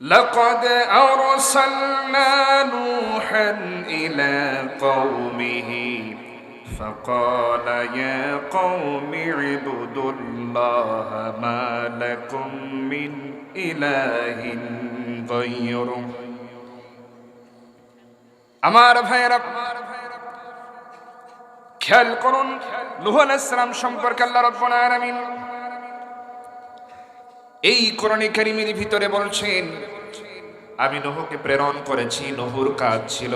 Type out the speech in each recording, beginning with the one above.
لقد أرسلنا نوحا إلى قومه فقال يا قوم اعبدوا الله ما لكم من إله غيره আমার ভাইয়েরা খেয়াল করুন লুহ আলাইসালাম সম্পর্কে আল্লাহ রব্বুল আলামিন এই কোরআনে কারিমের ভিতরে বলছেন, আমি নহকে প্রেরণ করেছি, নহর কাজ ছিল।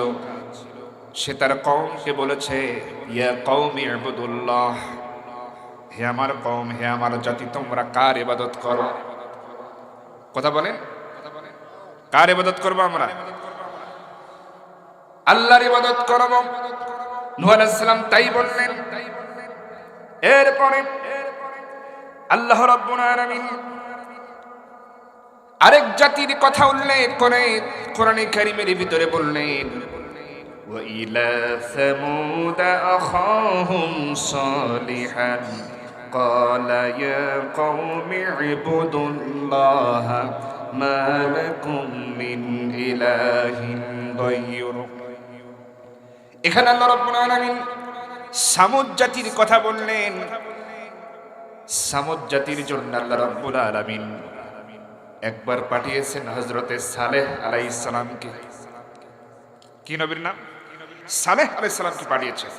সে তার কওমকে বলেছে, ইয়া কওমি ইবুদুল্লাহ, হে আমার কওম, হে আমার জাতি, তোমরা কার ইবাদত করো? কথা বলেন। কার ইবাদত করব আমরা? আল্লাহর ইবাদত করব। নূহ সালাম তাই বললেন। এরপরে আল্লাহ রাব্বুল আলামিন আরেক জাতির কথা উল্লেখ করে কোরআনে কারিমের ভিতরে বললেন وإلى ثمود أخاهم صالحا قال يا قوم اعبدوا الله ما لكم من إله غيره এখানে আল্লাহ রাব্বুল আলামিন সামুদ জাতির কথা বললেন সামুদ জাতির জন্য আল্লাহ রাব্বুল আলামিন একবার পাঠিয়েছেন হজরতে সালেহ আলাই সালামকে। কি নবীর নাম? সালেহ আলাইহিস সালামকে পাঠিয়েছেন।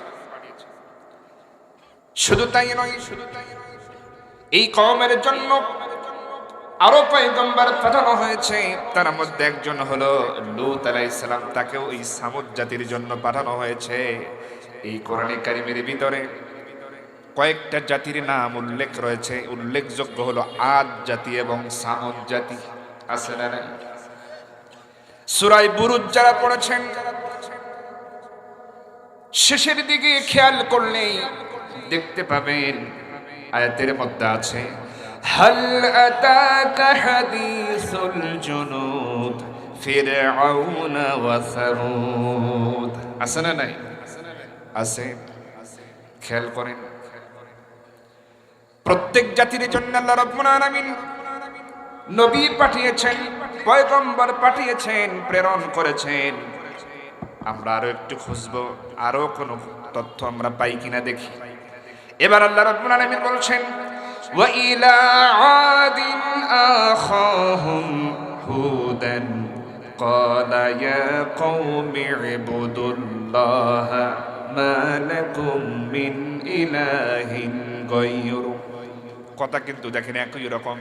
শুধু তাই নয় শুধু তাই এই কওমের জন্য আরও পয়গম্বর পাঠানো হয়েছে। তার মধ্যে একজন হলো লূত আলাইহিস সালাম, তাকেও এই সামুদ জাতির জন্য পাঠানো হয়েছে। এই কোরআনে কারিমের ভিতরে কয়েকটা জাতির নাম উল্লেখ রয়েছে। উল্লেখযোগ্য হলো আদ জাতি এবং সামদ জাতি। আছে না নাই? সুরাই বুরুজ যারা পড়েছেন, শেষের দিকে খেয়াল করলেই দেখতে পাবেন, আয়াতের মধ্যে আছে, হাল আতাকা হাদিসুল জুনুদ, ফিরআউন ওয়া সামুদ আছে না নাই? আছে। খেয়াল করেন। প্রত্যেক জাতির জন্য আল্লাহ রাব্বুল আলামিন নবী পাঠিয়েছেন পয়গম্বর পাঠিয়েছেন প্রেরণ করেছেন আমরা আরো একটু খুঁজবো আরো কোনো তথ্য আমরা পাই কিনা দেখি এবার আল্লাহ রাব্বুল আলামিন বলছেন ওয়া ইলা আদিন আখাহুম হুদান قال يا قوم اعبدوا الله ما لكم من إله غيره কথা কিন্তু দেখেন একই রকম।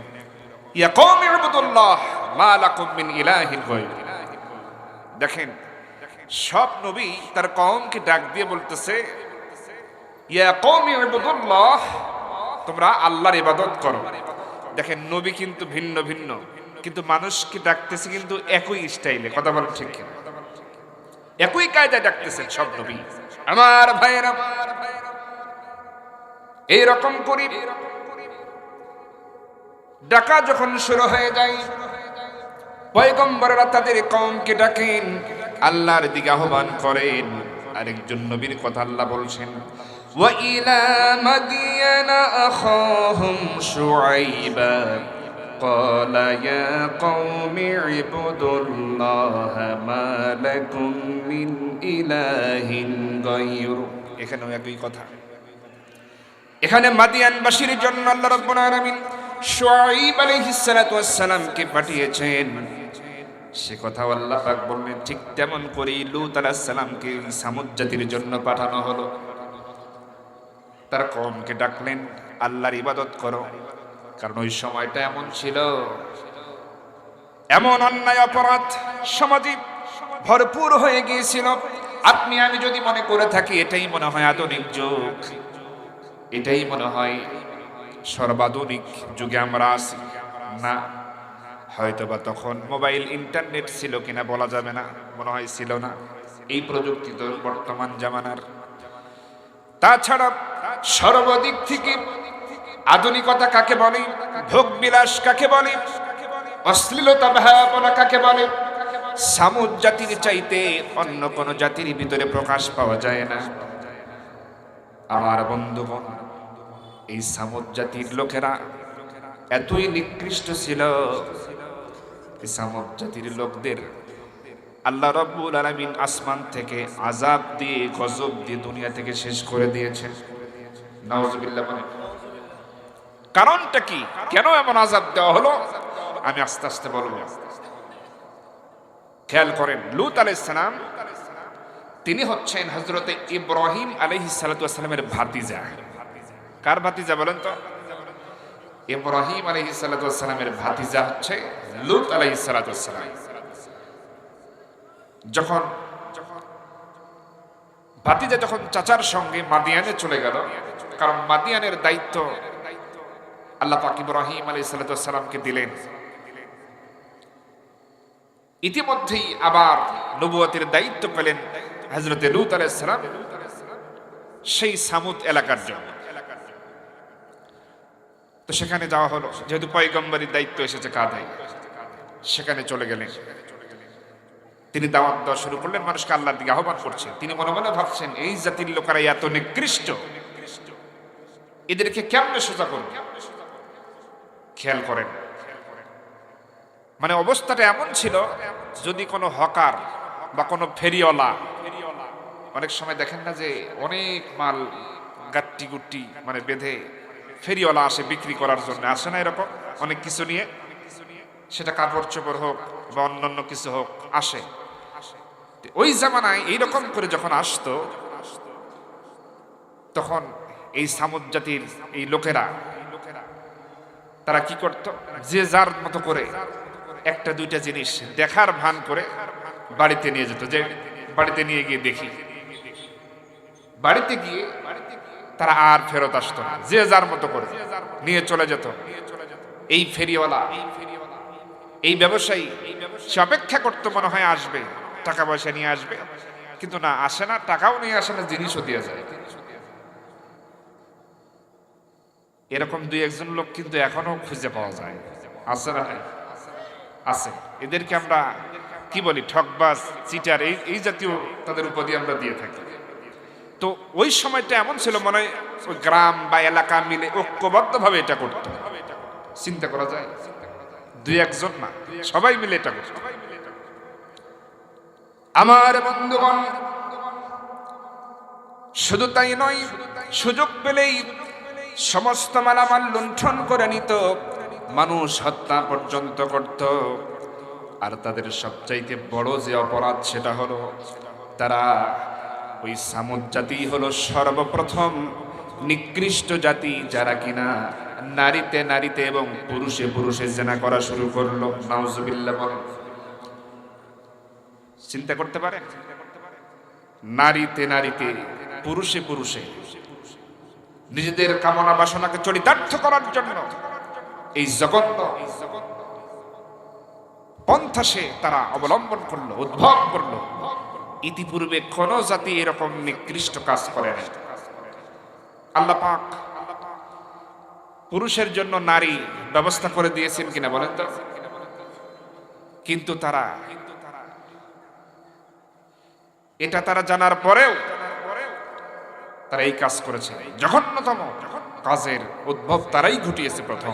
দেখেন, সব নবী তার কওমকে ডাক দিয়ে বলতেছে তোমরা আল্লাহর ইবাদত করো। দেখেন, নবী কিন্তু ভিন্ন ভিন্ন, কিন্তু মানুষকে ডাকতেছে কিন্তু একই স্টাইলে, কথা বলেন ঠিক একই কায়দায় ডাকতেছেন সব নবী। আমার ভাইয়েরা এইরকম করি ডাকা যখন শুরু হয়ে যায় পয়গম্বররা তাদের কমকে ডাকেন আল্লাহর দিকে আহ্বান করেন আরেকজন নবীর কথা আল্লাহ বলছেন وإلى مدين أخاهم شعيبا قال يا قوم اعبدوا الله ما لكم من إله غيره এখানেও একই কথা এখানে মাদিয়ানবাসীর জন্য আল্লাহ রাব্বুল আলামিন ওয়াস সালামকে পাঠিয়েছেন? সে কথা আল্লাহ পাক বললেন, ঠিক তেমন করেই লূত আলাইহিস সালামকে সামুদ জাতির জন্য পাঠানো হলো। তার কমকে ডাকলেন, আল্লাহর ইবাদত করো। কারণ ওই সময়টা এমন ছিল। এমন অন্যায় অপরাধ সমাজে ভরপুর হয়ে গিয়েছিল। আপনি, আমি যদি মনে করে থাকি, এটাই মনে হয় আধুনিক যুগ। এটাই মনে হয় সর্বাধুনিক যুগে আমরা আছি। না, হয়তোবা তখন মোবাইল ইন্টারনেট ছিল কিনা বলা যাবে না, মনে হয় ছিল না। এই প্রযুক্তি তো বর্তমান জামানার। তাছাড়া সর্বদিক থেকে আধুনিকতা কাকে বলে ভোগ বিলাস কাকে বলে, অশ্লীলতা ভাবনা কাকে বলে, সামুদ জাতির চাইতে অন্য কোন জাতির ভিতরে প্রকাশ পাওয়া যায় না। আমার বন্ধুগণ এই সামুদ জাতির লোকেরা এতই নিকৃষ্ট ছিল। এই জাতির লোকদের আল্লাহ রব্বুল আলমিন আসমান থেকে আজাব দিয়ে, গজব দিয়ে দুনিয়া থেকে শেষ করে নওয়াজবিল্লাহ মানে কারণটা কি? কেন এমন আজাব দেওয়া হলো? আমি আস্তে আস্তে বলব। খেয়াল করেন, লুত আলাইসালাম তিনি হচ্ছেন হজরতে ইব্রাহিম আলহি সালাতামের ভাতিজা। কার ভাতিজা বলেন তো? ইব্রাহিম আলহি সালাতামের ভাতিজা হচ্ছে লুত আলহি সালাতাম যখন ভাতিজা যখন চাচার সঙ্গে মাদিয়ানে চলে গেল, কারণ মাদিয়ানের দায়িত্ব আল্লাহ পাক ইব্রাহিম আলী সাল্লামকে দিলেন। ইতিমধ্যেই আবার নবুয়তের দায়িত্ব পেলেন হজরতে লুত আলাইসালাম সেই সামুদ এলাকার জন্য। তো সেখানে যাওয়া হলো। যেহেতু পয়গম্বরীর দায়িত্ব এসেছে কাঁধায় সেখানে চলে গেলেন। তিনি দাওয়াত দেওয়া শুরু করলেন, মানুষকে আল্লাহর দিকে আহ্বান করছে। তিনি মনে মনে ভাবছেন, এই জাতির লোকেরা এত নিকৃষ্ট। এদেরকে কেমনে সোজা করব? খেয়াল করেন। মানে অবস্থাটা এমন ছিল, যদি কোনো হকার বা কোনো ফেরিওয়ালা, অনেক সময় দেখেন না যে অনেক মাল গাট্টি গুট্টি মানে বেঁধে ফেরিওয়ালা আসে বিক্রি করার জন্য। আসে না এরকম? অনেক কিছু নিয়ে? সেটা কাপড় চোপড় হোক বা অন্যান্য কিছু হোক, আসে। ওই জামানায় এইরকম করে যখন আসতো, তখন এই সামুদ জাতির এই লোকেরা, তারা কি করত? যে যার মতো করে একটা, দুইটা জিনিস দেখার ভান করে বাড়িতে নিয়ে যেত। যে বাড়িতে নিয়ে গিয়ে দেখি। বাড়িতে গিয়ে তারা আর ফেরত আসতো না। যে যার মতো করে নিয়ে চলে যেত। এই ফেরিওয়ালা, এই ব্যবসায়ী, সে অপেক্ষা করতো মনে হয় আসবে, টাকা পয়সা নিয়ে আসবে। কিন্তু না, আসে না, টাকাও নিয়ে আসে না, জিনিসও দিয়ে যায়। এরকম দুই একজন লোক কিন্তু এখনও খুঁজে পাওয়া যায়। আছে না আছে। এদেরকে আমরা কি বলি? ঠকবাজ চিটার, এই এই জাতীয় তাদের উপাধি আমরা দিয়ে থাকি। তো ওই সময়টা এমন ছিল, মনে হয় গ্রাম বা এলাকা মিলে ঐক্যবদ্ধভাবে এটা করতো। চিন্তা করা যায়? দুই একজন না, সবাই মিলে এটা করতো। আমার বন্ধুগণ, শুধু তাই নয়, সুযোগ পেলেই সমস্ত মালামাল লুণ্ঠন করে নিত, মানুষ হত্যা পর্যন্ত করত। আর তাদের সবচাইতে বড় যে অপরাধ সেটা হলো তারা ওই সামুদ জাতি হলো সর্বপ্রথম নিকৃষ্ট জাতি যারা কিনা নারীতে নারীতে এবং পুরুষে পুরুষে জেনা করা শুরু করল। নাউজুবিল্লাহ বলেন চিন্তা করতে পারে নারীতে নারীতে, পুরুষে পুরুষে নিজেদের কামনা বাসনাকে চরিতার্থ করার জন্য এই জগন্ন পন্থা সে তারা অবলম্বন করল, উদ্ভব করল। ইতিপূর্বে কোন জাতি এরকম নিকৃষ্ট কাজ করে না আল্লাহ পাক পুরুষের জন্য নারী ব্যবস্থা করে দিয়েছেন কিনা বলেন তো? কিন্তু তারা, এটা তারা জানার পরেও তারা এই কাজ করেছে জঘন্যতম কাজের উদ্ভব তারাই ঘটিয়েছে প্রথম।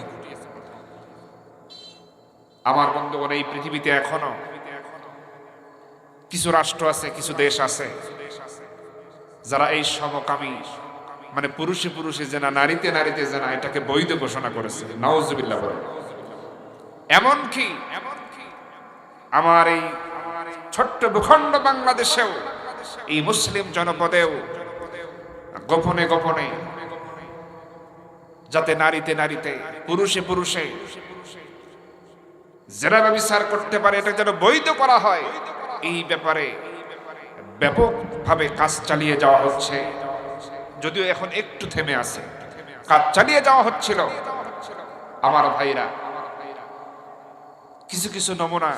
আমার বন্ধুগণ, এই পৃথিবীতে এখনও কিছু রাষ্ট্র আছে, কিছু দেশ আছে, যারা এই সমকামী মানে পুরুষে পুরুষে জেনা নারীতে নারীতে জেনা এটাকে বৈধ ঘোষণা করেছে। নওয়াজুবিল্লাহ বলে এমনকি আমার এই ছোট্ট ভূখণ্ড বাংলাদেশেও, এই মুসলিম জনপদেও, গোপনে গোপনে, যাতে নারীতে নারীতে, পুরুষে পুরুষে জেরা ব্যবচার করতে পারে, এটা যেন বৈধ করা হয় এই ব্যাপারে ব্যাপকভাবে কাজ চালিয়ে যাওয়া হচ্ছে। যদিও এখন একটু থেমে আছে। কাজ চালিয়ে যাওয়া হচ্ছিল। আমার ভাইরা, কিছু কিছু নমুনা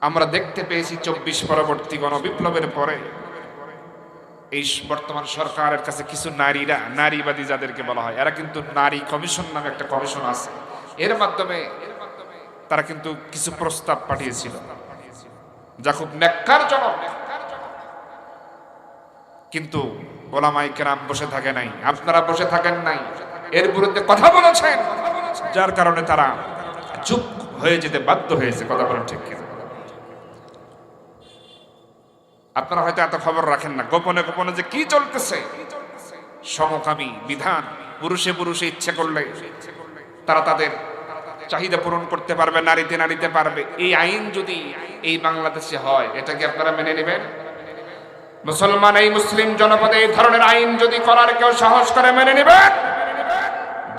আমরা দেখতে পেয়েছি চব্বিশ পরবর্তী গণবিপ্লবের পরে। এই বর্তমান সরকারের কাছে কিছু নারীরা, নারীবাদী যাদেরকে বলা হয়, এরা কিন্তু নারী কমিশন নামে একটা কমিশন আছে। এর মাধ্যমে তারা কিন্তু কিছু প্রস্তাব পাঠিয়েছিল। যা খুব ন্যাক্কারজনক কিন্তু ওলামাই কেরাম বসে থাকে নাই, আপনারা বসে থাকেন নাই, এর বিরুদ্ধে কথা বলেছেন, যার কারণে তারা চুপ হয়ে যেতে বাধ্য হয়েছে, কথা বলেন ঠিক কিনা। আপনারা হয়তো এত খবর রাখেন না, গোপনে গোপনে যে কি চলতেছে, সমকামী বিধান, পুরুষে পুরুষে ইচ্ছে করলে তারা তাদের চাহিদা পূরণ করতে পারবে, নারীতে নারীতে পারবে, এই আইন যদি এই বাংলাদেশে হয়। এটা কি আপনারা মেনে নেবেন? মুসলমান এই মুসলিম জনপদে এই ধরনের আইন যদি করার কেউ সাহস করে মেনে নেবেন,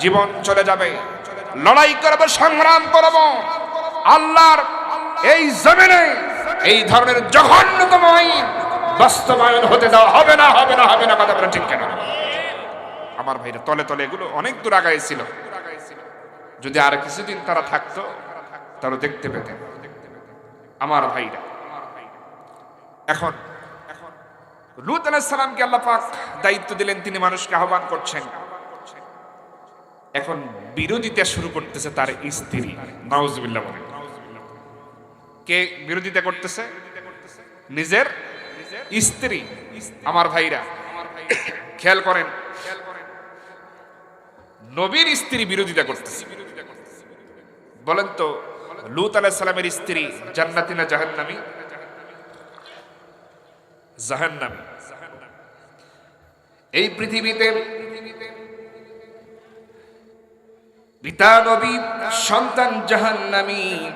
জীবন চলে যাবে। লড়াই করব, সংগ্রাম করব। আল্লাহর এই জমিনে এই ধরনের জঘন্যতম আইন বাস্তবায়ন হতে দেওয়া হবে না হবে না হবে না, কথা বলে ঠিক কেন? আমার ভাইরা, তলে তলে এগুলো অনেক দূর আগায় ছিল। যদি আর কিছুদিন তারা থাকতো, তারা দেখতে পেতেন। আমার ভাইরা। এখন লুত আলাইহিস সালামকে আল্লাহ পাক দায়িত্ব দিলেন, তিনি মানুষকে আহ্বান করছেন। এখন বিরোধিতা শুরু করতেছে তার স্ত্রী। নাউজুবিল্লাহ বলেন। কে বিরোধিতা করতেছে? নিজের স্ত্রী। আমার ভাইরা, খেয়াল করেন, নবীর স্ত্রী বিরোধিতা করতেছে। বলেন তো লুত আলাইহিস সালামের স্ত্রী জান্নাতি না জাহান্নামী? জাহান্নামী। এই পৃথিবীতে পিতা নবী সন্তান জাহান্নামী।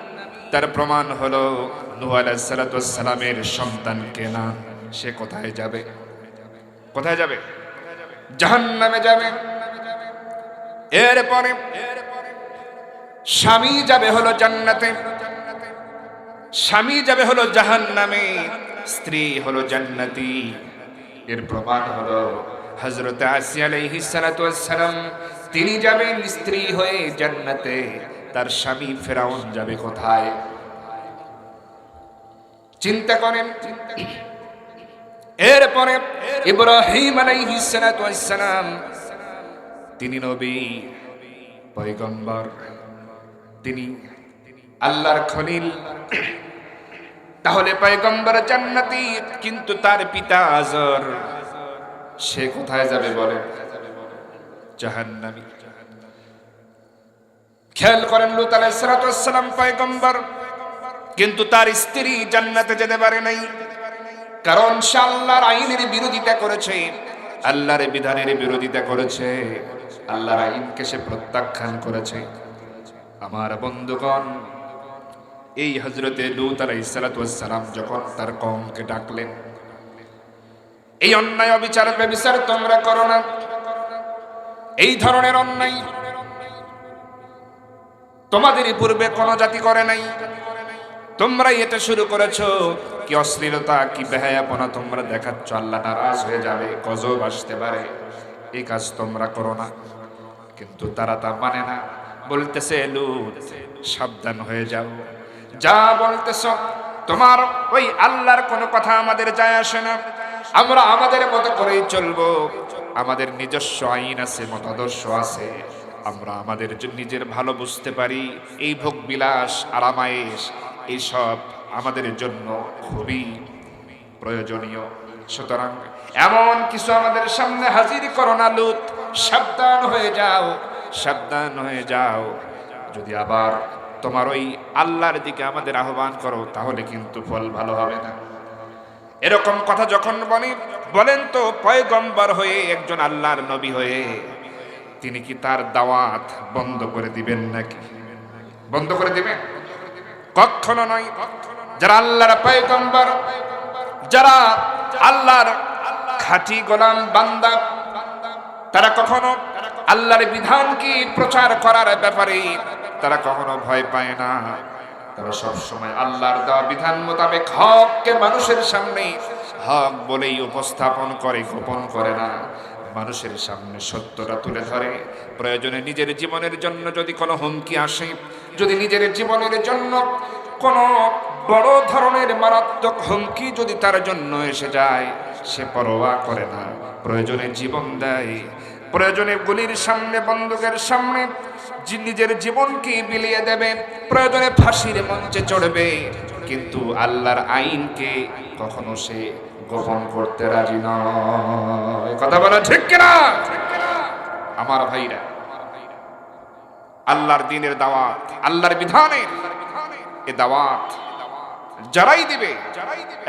তার প্রমাণ হলো নূহ আলাইহিস সালাতু ওয়াস সন্তান কেনা। সে কোথায় যাবে? কোথায় যাবে? জাহান্নামে যাবে। এরপরে স্বামী যাবে হলো জান্নাতে, স্বামী যাবে হলো জাহান্নামে, স্ত্রী হলো জান্নাতি। এর প্রমাণ হলো হজরত আসিয়া আলাইহিস সালাতু ওয়াস তিনি যাবেন স্ত্রী হয়ে জান্নাতে, তার স্বামী ফেরাউন যাবে কোথায়? চিন্তা করেন। এরপরে ইব্রাহিম আলাইহিস সালাতু ওয়াস সালাম, তিনি নবী, পয়গম্বর। তিনি আল্লাহর খলিল। তাহলে পয়গম্বর জান্নাতি, কিন্তু তার পিতা আজর, সে কোথায় যাবে বলে? জাহান্নামী। খেয়াল করেন, লুত আলাইহিস সালাম পয়গম্বর, কিন্তু তার স্ত্রী জান্নাতে যেতে পারে নাই। কারণ সে আল্লাহর আইনের বিরোধিতা করেছে, আল্লাহর বিধানের বিরোধিতা করেছে, আল্লাহর আইনকে সে প্রত্যাখ্যান করেছে। আমার বন্ধুগণ, এই হজরতে লুত আলাইসালাম যখন তার কমকে ডাকলেন, এই অন্যায় অবিচার ব্যবিচার তোমরা করো না। এই ধরনের অন্যায় তোমাদের পূর্বে কোন জাতি করে নাই। তোমরাই এটা শুরু করেছ। কি অশ্লীলতা, কি বেহায়াপনা তোমরা দেখাচ্ছ, আল্লাহ নারাজ হয়ে যাবে, গজব আসতে পারে। এই কাজ তোমরা করো না। কিন্তু তারা তা মানে না। বলতেছে, লুত, সাবধান হয়ে যাও। যা বলতেছ, তোমার ওই আল্লাহর কোনো কথা আমাদের যায় আসে না। আমরা আমাদের মতো করেই চলবো। আমাদের নিজস্ব আইন আছে, মতাদর্শ আছে। আমরা আমাদের নিজের ভালো বুঝতে পারি। এই ভোগ বিলাস আরামায়েশ এইসব আমাদের জন্য খুবই প্রয়োজনীয়। সুতরাং এমন কিছু আমাদের সামনে হাজির করো না, লুত। সাবধান হয়ে যাও। সাবধান হয়ে যাও। যদি আবার তোমার ওই আল্লাহর দিকে আমাদের আহ্বান করো, তাহলে কিন্তু ফল ভালো হবে না। এরকম কথা যখন বলি, বলেন তো, পয়গম্বর হয়ে একজন আল্লাহর নবী হয়ে, তিনি কি তার দাওয়াত বন্ধ করে দিবেন নাকি? বন্ধ করে দিবেন? কখনো নয়। যারা আল্লাহর পয়গম্বর, যারা আল্লাহর খাঁটি গোলাম বান্দা, তারা কখনো আল্লাহর বিধানকে প্রচার করার ব্যাপারে তারা কখনো ভয় পায় না। তারা সব সময় আল্লাহর দেওয়া বিধান মোতাবেক হককে মানুষের সামনে হক বলেই উপস্থাপন করে, গোপন করে না। মানুষের সামনে সত্যটা তুলে ধরে। প্রয়োজনে নিজের জীবনের জন্য যদি কোনো হুমকি আসে, যদি নিজের জীবনের জন্য কোনো বড় ধরনের মারাত্মক হুমকি যদি তার জন্য এসে যায়, সে পরোয়া করে না। প্রয়োজনে জীবন দেয়। প্রয়োজনে গুলির সামনে, বন্দুকের সামনে নিজের জীবনকে বিলিয়ে দেবে। প্রয়োজনে ফাঁসির মঞ্চে চড়বে। কিন্তু আল্লাহর আইনকে কখনো সে গোপন করতে রাজি নয়। কথা বলা ঠিক কিনা? আমার ভাইরা, আল্লাহর দিনের দাওয়াত, আল্লাহর বিধানের এ দাওয়াত যারাই দিবে,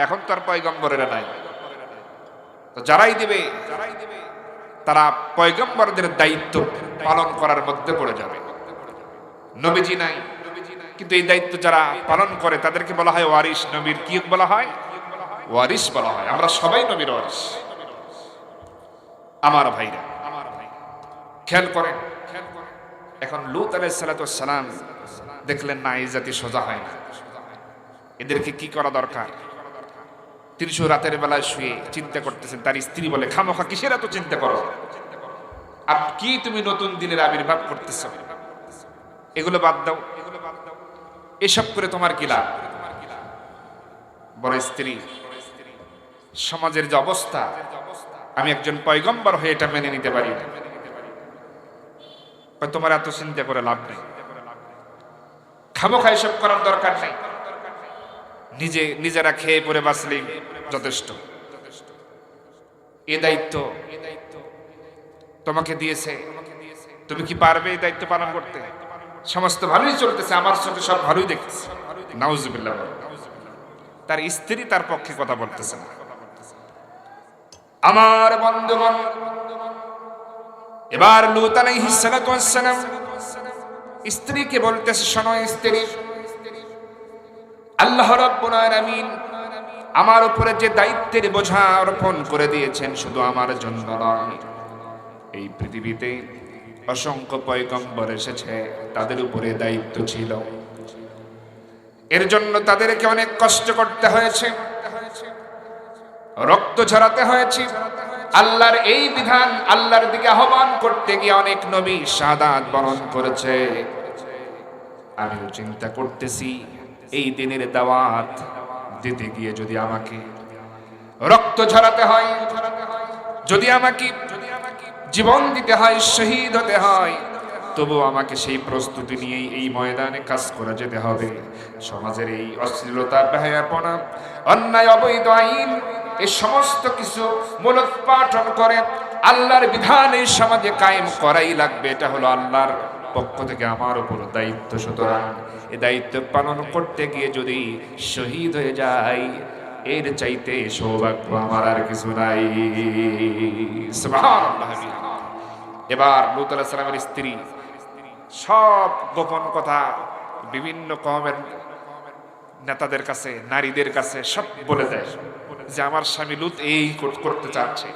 এখন তার পয়গম্বরেরা নাই। তো যারাই দিবে তারা পয়গম্বরদের দায়িত্ব পালন করার মধ্যে পড়ে যাবে। নবীজি নাই। কিন্তু এই দায়িত্ব যারা পালন করে, তাদেরকে বলা হয় ওয়ারিস নবীর কি বলা হয়? ওয়ারিস বলা হয়। আমরা সবাই নবীর ওয়ারিস আমার ভাইরা, খেয়াল করেন, এখন লুত আলাই সালাম দেখলেন না, এই জাতি সোজা হয় না। এদেরকে কি করা দরকার? তিরিশ রাতের বেলায় শুয়ে চিন্তা করতেছেন, তার স্ত্রী বলে, খামোখা, কিসের এত চিন্তা করো? আর কি তুমি নতুন দিনের আবির্ভাব করতেছ? এগুলো বাদ দাও। এসব করে তোমার কি লাভ? বড় স্ত্রী, সমাজের যে অবস্থা, আমি একজন পয়গম্বর হয়ে এটা মেনে নিতে পারি তোমার এত চিন্তা করে লাভ নেই। খামোখা এসব করার দরকার নেই। নিজে, নিজেরা খেয়ে পরে বাঁচলেই যথেষ্ট। এ দায়িত্ব তোমাকে দিয়েছে। তুমি কি পারবে এই দায়িত্ব পালন করতে? সমস্ত ভালোই চলতেছে, আমার চোখে সব ভালোই দেখতেছে। নাউজুবিল্লাহ। তার স্ত্রী তার পক্ষে কথা বলতেছে না। আমার বন্ধুগণ, এবার লুত আলাইহিস সালাতু ওয়াস সালাম স্ত্রীকে বলতেছে, শোনো স্ত্রী আল্লাহ রাব্বুল আমার উপরে যে দায়িত্বের বোঝা অর্পণ করে দিয়েছেন শুধু আমার জন্য নয়। এই পৃথিবীতে অসংখ্য পয়গম্বর এসেছে, তাদের উপরে দায়িত্ব ছিল। এর জন্য তাদেরকে অনেক কষ্ট করতে হয়েছে। রক্ত ঝরাতে হয়েছে। আল্লাহর এই বিধান আল্লাহর দিকে আহ্বান করতে গিয়ে অনেক নবী সাদাত বরণ করেছে। আমিও চিন্তা করতেছি এই দিনের দাওয়াত দিতে গিয়ে যদি আমাকে রক্ত ঝরাতে হয়, যদি আমাকে জীবন দিতে হয়, শহীদ হতে হয়, তবু আমাকে সেই প্রস্তুতি নিয়েই এই ময়দানে কাজ করা যেতে হবে। সমাজের এই অশ্লীলতা, বেহায়াপনা, অন্যায়, অবৈধ আইন এই সমস্ত কিছু মূলোৎপাটন করে আল্লাহর বিধান এই সমাজে কায়েম করাই লাগবে। এটা হলো আল্লাহর পক্ষ থেকে আমার উপর দায়িত্ব। সুতরাং এই দায়িত্ব পালন করতে গিয়ে যদি শহীদ হয়ে যায় এর চাইতে সৌভাগ্য আমার আর কিছু নাই। এবার লুত সালামের স্ত্রী, সব গোপন কথা বিভিন্ন কমের নেতাদের কাছে, নারীদের কাছে সব বলে দেয় যে আমার স্বামী লুত এই করতে চাচ্ছে,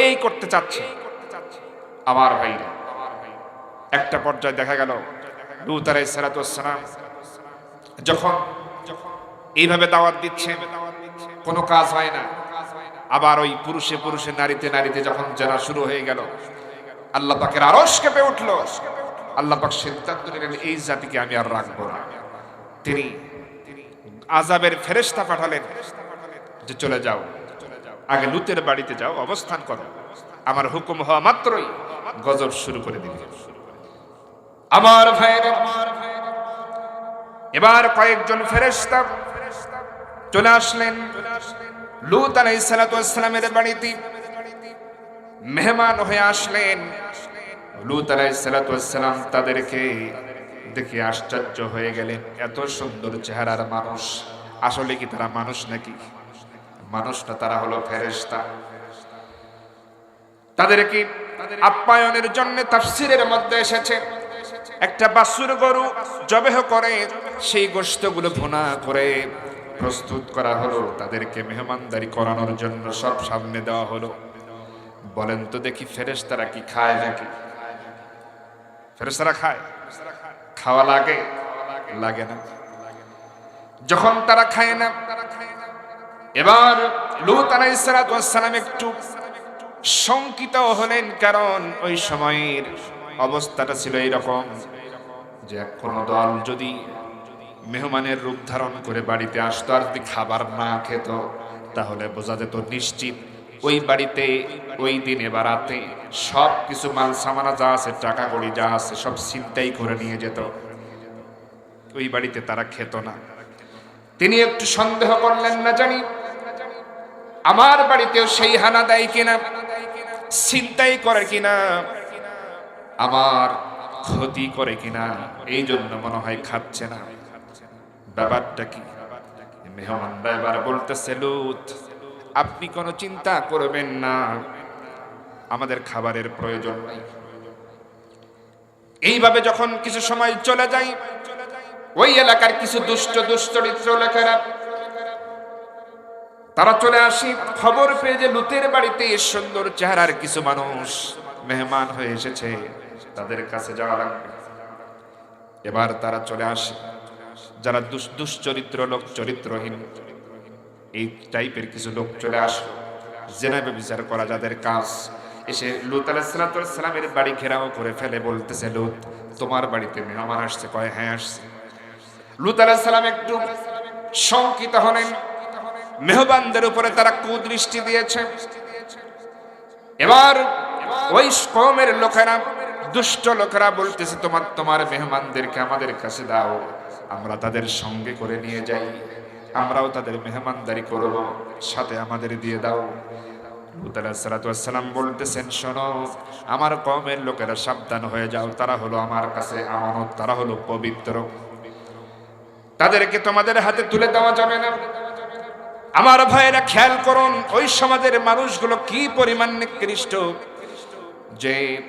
এই করতে চাচ্ছে। আমার ভাইরা, একটা পর্যায়ে দেখা গেল লুত আলাইহিস সালাতু ওয়াস সালাম, যখন এইভাবে দাওয়াত দিচ্ছে, কোনো কাজ হয় না। আবার ওই পুরুষে পুরুষে, নারীতে নারীতে যখন জানা শুরু হয়ে গেল, আল্লাহ পাকের আরস কেঁপে উঠল। আল্লাহ পাক সিদ্ধান্ত নিলেন, এই জাতিকে আমি আর রাখব না। তিনি আজাবের ফেরেশতা পাঠালেন যে, চলে যাও। আগে লুতের বাড়িতে যাও, অবস্থান করো। আমার হুকুম হওয়া মাত্রই গজব শুরু করে দিল। আমার ভাইয়েরা এবার কয়েকজন ফেরেশতা চলে আসলেন। লুত আলাইহিস সালাতু ওয়াস সালামের বাড়িতে মেহমান হয়ে আসলেন। লুত আলাইহিস সালাতু ওয়াস তাদেরকে দেখে আশ্চর্য হয়ে গেলেন, এত সুন্দর চেহারার মানুষ। আসলে কি তারা মানুষ নাকি? মানুষ না তারা হলো ফেরেশতা। তাদেরকে আপ্যায়নের জন্য তাফসিরের মধ্যে এসেছে। একটা বাসুর গরু জবেহ করে, সেই গোশতগুলো ভুনা করে প্রস্তুত করা হলো। তাদেরকে মেহমানদারি করানোর জন্য সব সামনে দেওয়া হলো। বলেন তো দেখি ফেরেশতারা কি খায় নাকি? ফেরেশতারা খায়? খাওয়া লাগে? লাগে না। যখন তারা খায় না, এবার লুত আলাইহিস সালাতু ওয়াস সালাম একটু শঙ্কিত হলেন, কারণ ওই সময়ের অবস্থাটা ছিল এইরকম যে কোন দল যদি মেহমানের রূপ ধারণ করে বাড়িতে আসতো আর যদি খাবার না খেত, তাহলে বোঝা যেত নিশ্চিত ওই বাড়িতে, ওই দিনে বা রাতে সব কিছু মাল সামানা যা আছে টাকা কড়ি যা আছে, সব চিন্তাই করে নিয়ে যেত। ওই বাড়িতে তারা খেত না। তিনি একটু সন্দেহ করলেন, না জানি, আমার বাড়িতেও সেই হানা দেয় কিনা? চিন্তাই করে কিনা? আমার ক্ষতি করে কিনা, এই জন্য মনে হয় খাচ্ছে না। ব্যাপারটা কি? মেহমানরা এবার বলতেছে, লুত, আপনি কোনো চিন্তা করবেন না, আমাদের খাবারের প্রয়োজন নাই। এইভাবে যখন কিছু সময় চলে যায়, ওই এলাকার কিছু দুষ্ট দুশ্চরিত্র লেখেরা তারা চলে আসি, খবর পেয়ে যে লুতের বাড়িতে সুন্দর চেহারার কিছু মানুষ, মেহমান হয়ে এসেছে। তাদের কাছে যাওয়া লাগবে। এবার তারা চলে আসে। যারা দুশ্চরিত্র লোক, চরিত্রহীন, এই টাইপের কিছু লোক চলে আসলো। জেনাবে বিচার করা যাদের কাজ। এসে লুত আলাহিসামের বাড়ি ঘেরাও করে ফেলে বলতেছে, লুত, তোমার বাড়িতে মেহমান আসছে, কয় হ্যাঁ আসছে? লুত আলাহিসাম একটু শঙ্কিত হলেন। মেহবানদের উপরে তারা কুদৃষ্টি দিয়েছে। এবার ওই কমের লোকেরা দুষ্ট লোকেরা বলতেছে, তোমার তোমার মেহমানদেরকে আমাদের কাছে দাও। আমরা তাদের সঙ্গে করে নিয়ে যাই। আমরাও তাদের মেহমানদারি করব। সাথে আমাদের দিয়ে দাও। সালাম বলতেছেন, শোনো, আমার কমের লোকেরা সাবধান হয়ে যাও। তারা হলো আমার কাছে আমানত, তারা হলো পবিত্র। তাদেরকে তোমাদের হাতে তুলে দেওয়া যাবে না। আমার ভাইয়েরা খেয়াল করুন, ওই সমাজের মানুষগুলো কি পরিমাণ নিকৃষ্ট। যে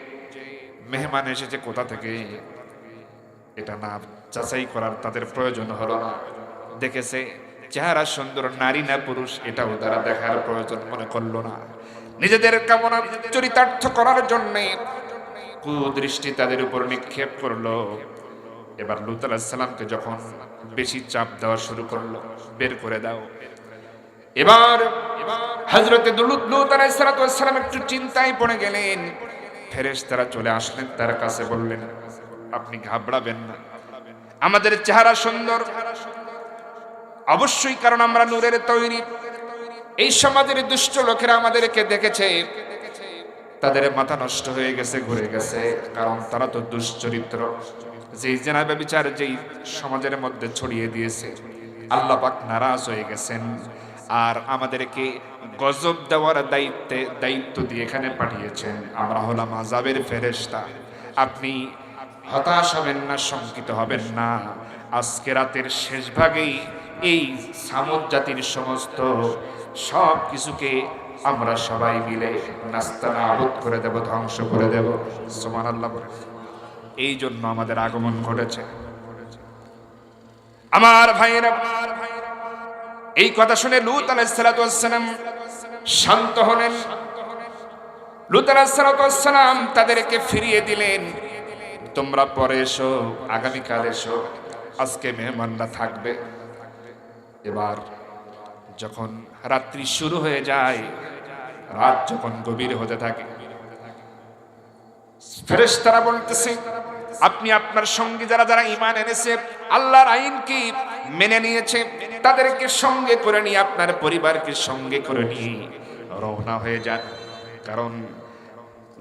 মেহমান এসেছে, কোথা থেকে? এটা না যাচাই করার তাদের প্রয়োজন হলো না। দেখেছে, চেহারা সুন্দর, নারী না পুরুষ, এটাও তারা দেখার প্রয়োজন মনে করল না। নিজেদের কামনা চরিতার্থ করার জন্য কুদৃষ্টি তাদের উপর নিক্ষেপ করল। এবার লুত সালামকে যখন বেশি চাপ দেওয়া শুরু করল, বের করে দাও। এবার হজরতে সালাম একটু চিন্তায় পড়ে গেলেন। ফেরেশ তারা চলে আসলেন, তার কাছে বললেন, আপনি ঘাবড়াবেন না। আমাদের চেহারা সুন্দর। অবশ্যই কারণ আমরা নূরের তৈরি। এই সমাজের দুষ্ট লোকেরা আমাদেরকে দেখেছে। তাদের মাথা নষ্ট হয়ে গেছে, ঘুরে গেছে। কারণ তারা তো দুশ্চরিত্র। যেই জেনাবে বিচার যেই সমাজের মধ্যে ছড়িয়ে দিয়েছে, আল্লাহ পাক নারাজ হয়ে গেছেন। আর আমাদেরকে গজব দেওয়ার দায়িত্বে, দায়িত্ব দিয়ে এখানে পাঠিয়েছেন। আমরা হলাম আজাবের ফেরেশতা। আপনি হতাশ হবেন না, শঙ্কিত হবেন না। আজকে রাতের শেষ ভাগেই এই সামুদ জাতির সমস্ত সব কিছুকে আমরা সবাই মিলে নাস্তা আবুদ করে দেব, ধ্বংস করে দেব। সোমান আল্লাহ এই জন্য আমাদের আগমন ঘটেছে। আমার ভাইয়েরা এই কথা শুনে লুত আলাইসালাম শান্ত হলেন। লুত আলাইসালাম তাদেরকে ফিরিয়ে দিলেন। তোমরা পরে এসো, আগামীকাল এসো, আজকে মেহমানরা থাকবে। এবার যখন রাত্রি শুরু হয়ে যায়, রাত যখন গভীর হতে থাকে, ফেরেশতারা বলতেছে আপনি আপনার সঙ্গে যারা যারা ইমান এনেছে, আল্লাহর আইনকে মেনে নিয়েছে, তাদেরকে সঙ্গে করে নিয়ে, আপনার পরিবারকে সঙ্গে করে নিয়ে রওনা হয়ে যান। কারণ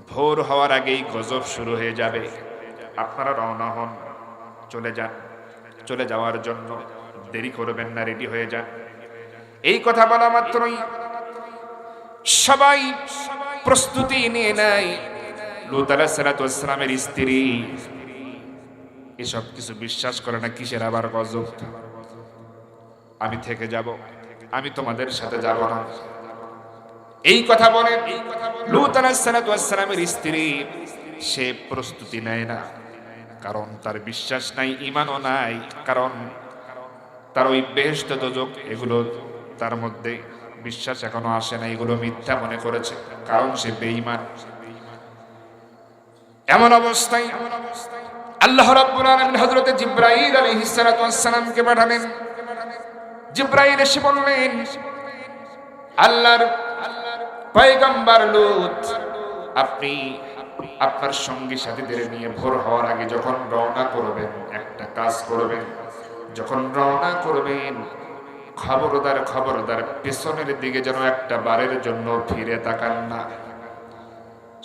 ভোর হওয়ার আগেই গজব শুরু হয়ে যাবে। আপনারা রওনা হন, চলে যান। চলে যাওয়ার জন্য দেরি করবেন না, রেডি হয়ে যান। এই কথা বলা মাত্রই সবাই প্রস্তুতি নিয়ে নেয়। লুত আলাহিসামের স্ত্রী এসব কিছু বিশ্বাস করে না কিসের আবার গজব? আমি থেকে যাব, আমি তোমাদের সাথে যাব না। এই কথা বলে লুত স্ত্রী, সে প্রস্তুতি নেয় না। কারণ তার বিশ্বাস নাই ইমানও নাই, কারণ তার ওই বেহেস্ত দোজক, এগুলো তার মধ্যে বিশ্বাস এখনও আসে না, এগুলো মিথ্যা মনে করেছে, কারণ সে বেঈমান। এমন অবস্থায় আল্লাহ রাব্বুল আলামিন হযরত জিবরাইল আলাইহিস সালাতু ওয়াস সালামকে পাঠালেন। জিবরাইল এসে বললেন, আল্লাহর পয়গম্বর লূত, আপনি আপনার সঙ্গী সাথীদের নিয়ে ভোর হওয়ার আগে যখন রওনা করবেন, একটা কাজ করবেন। যখন রওনা করবেন, খবরদার খবরদার পেছনের দিকে যেন একটা বারের জন্য ফিরে তাকান না।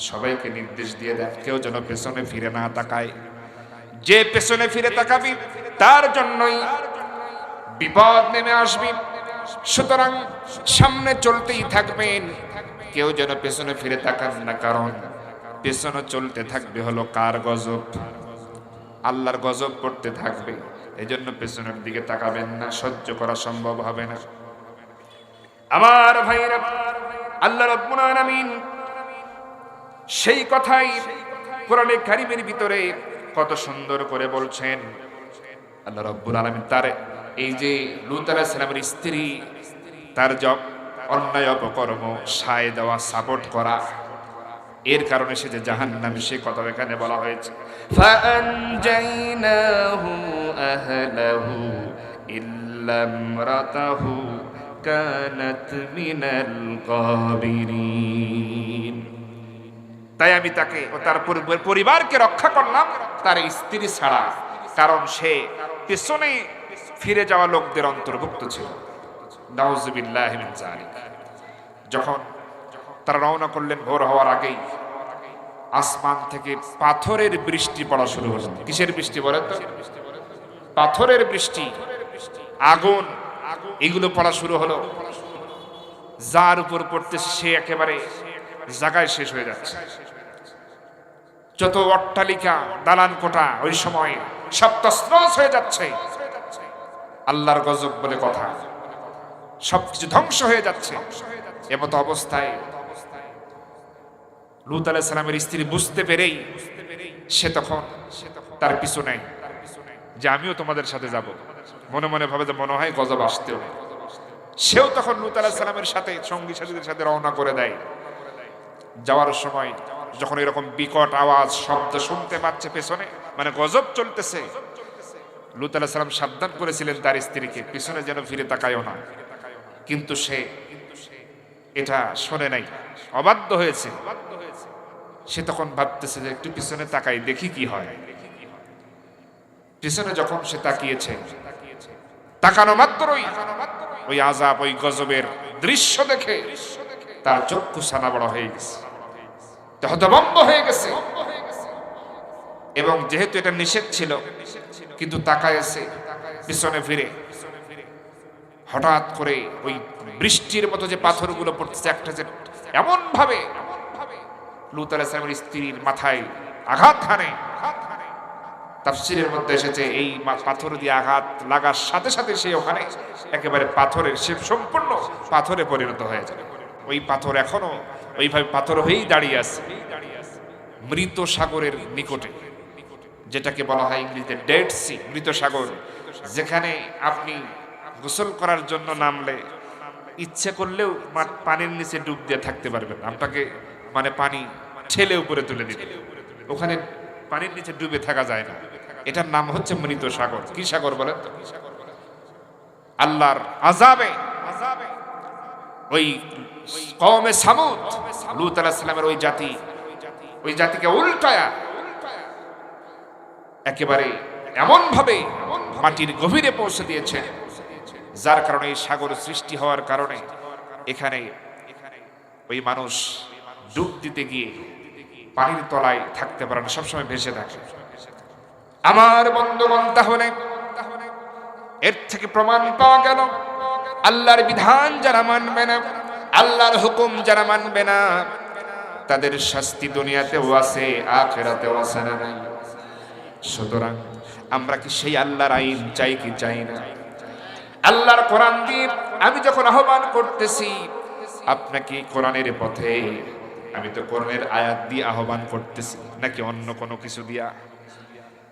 সবাইকে নির্দেশ দিয়ে দেন, কেউ যেন পেছনে ফিরে না তাকায়। যে পেছনে ফিরে তাকাবি, তার জন্যই বিপদ নেমে আসবি। সুতরাং সামনে চলতেই থাকবেন। কেউ যেন পেছনে ফিরে তাকান না, কারণ পেছনে চলতে থাকবে হলো কার গজব? আল্লাহর গজব পড়তে থাকবে। এই জন্য পেছনের দিকে তাকাবেন না, সহ্য করা সম্ভব হবে না। আমার ভাইরা, আল্লাহ রব্বুল আলামিন সেই কথাই কোরআনে কারিমের ভিতরে কত সুন্দর করে বলছেন। আল্লাহ রব্বুল আলমিন তার এই যে লুত আলাহিসামের স্ত্রী, তার জব অন্যায় অপকর্ম, সায় দেওয়া, সাপোর্ট করা, এর কারণে সে যে জাহান নামে সে কথা এখানে বলা হয়েছে। ইল্লামরাতাহু কানাত মিনাল গাবিরিন তাই আমি তাকে ও তার পরিবারকে রক্ষা করলাম, তার স্ত্রী ছাড়া, কারণ সে পেছনে ফিরে যাওয়া লোকদের অন্তর্ভুক্ত ছিল। যখন তারা রওনা করলেন ভোর হওয়ার আগেই, আসমান থেকে পাথরের বৃষ্টি পড়া শুরু হলো। কিসের বৃষ্টি বলেন পাথরের বৃষ্টি, আগুন, এগুলো পড়া শুরু হলো। যার উপর পড়তে সে একেবারে জায়গায় শেষ হয়ে যাচ্ছে। যত অট্টালিকা, দালান কোটা ওই সময় সব তসনস হয়ে যাচ্ছে। আল্লাহর গজব বলে কথা। সবকিছু ধ্বংস হয়ে যাচ্ছে। এমত অবস্থায় লুত আলাহ সালামের স্ত্রী বুঝতে পেরেই সে তখন তার পিছু নেয় যে আমিও তোমাদের সাথে যাব। মনে মনে ভাবে যে মনে হয় গজব আসতেও সেও তখন লুত আলাহ সালামের সাথে সঙ্গী সাথীদের সাথে রওনা করে দেয়। যাওয়ার সময় যখন এরকম বিকট আওয়াজ, শব্দ শুনতে পাচ্ছে পেছনে মানে গজব চলতেছে। লুত আলাহ সালাম সাবধান করেছিলেন তার স্ত্রীকে, পিছনে যেন ফিরে তাকায়ও না। কিন্তু সে এটা শোনে নাই, অবাধ্য হয়েছে। সে তখন ভাবতেছে যে একটু পিছনে তাকাই, দেখি কি হয়। পিছনে যখন সে তাকিয়েছে, তাকানো মাত্রই ওই আজাব ওই গজবের দৃশ্য দেখে তার চক্ষু সানা বড় হয়ে গেছে। হতভম্ব হয়ে গেছে। এবং যেহেতু এটা নিষেধ ছিল, কিন্তু তাকায়েছে পিছনে ফিরে। হঠাৎ করে ওই বৃষ্টির মতো যে পাথরগুলো পড়তেছে, একটা যে এমন ভাবে লুত স্ত্রীর মাথায় আঘাত হানে। তাফসিরের মধ্যে এসেছে, এই পাথর দিয়ে আঘাত লাগার সাথে সাথে সে ওখানে একেবারে পাথরের সে সম্পূর্ণ পাথরে পরিণত হয়ে যাবে ওই পাথর এখনও ওইভাবে পাথর হয়েই দাঁড়িয়ে আছে। মৃত সাগরের নিকটে, যেটাকে বলা হয় ইংরেজিতে ডেড সি মৃত সাগর, যেখানে আপনি গোসল করার জন্য নামলে ইচ্ছে করলেও পানির নিচে ডুব দিয়ে থাকতে পারবেন। আপনাকে মানে পানি ঠেলে উপরে তুলে দিবে। ওখানে পানির নিচে ডুবে থাকা যায় না। এটার নাম হচ্ছে মৃত সাগর। কি সাগর বলেন তো? আল্লাহর আজাবে ওই কওমে সামুদ, লুত আলাইহিস সালামের ওই জাতি, ওই জাতিকে উল্টায়া একেবারে এমন ভাবে মাটির গভীরে পৌঁছে দিয়েছে, যার কারণে এই সাগর সৃষ্টি হওয়ার কারণে এখানে ওই মানুষ ডুব দিতে গিয়ে পানির তলায় থাকতে পারে না, সবসময় ভেসে থাকে। আমার বন্ধুগণ, তাহলে এর থেকে প্রমাণ পাওয়া গেল, আল্লাহর বিধান যারা মানবে না আল্লাহর হুকুম যারা মানবে না, তাদের শাস্তি দুনিয়াতেও আছে, আখেরাতেও আছে না। নাই সুতরাং আমরা কি সেই আল্লাহর আইন চাই কি চাই না? আল্লাহর কোরআন দিয়ে আমি যখন আহ্বান করতেছি, আপনাকে কোরআনের পথে, আমি তো কোরআনের আয়াত দিয়ে আহ্বান করতেছি, নাকি অন্য কোনো কিছু দিয়া?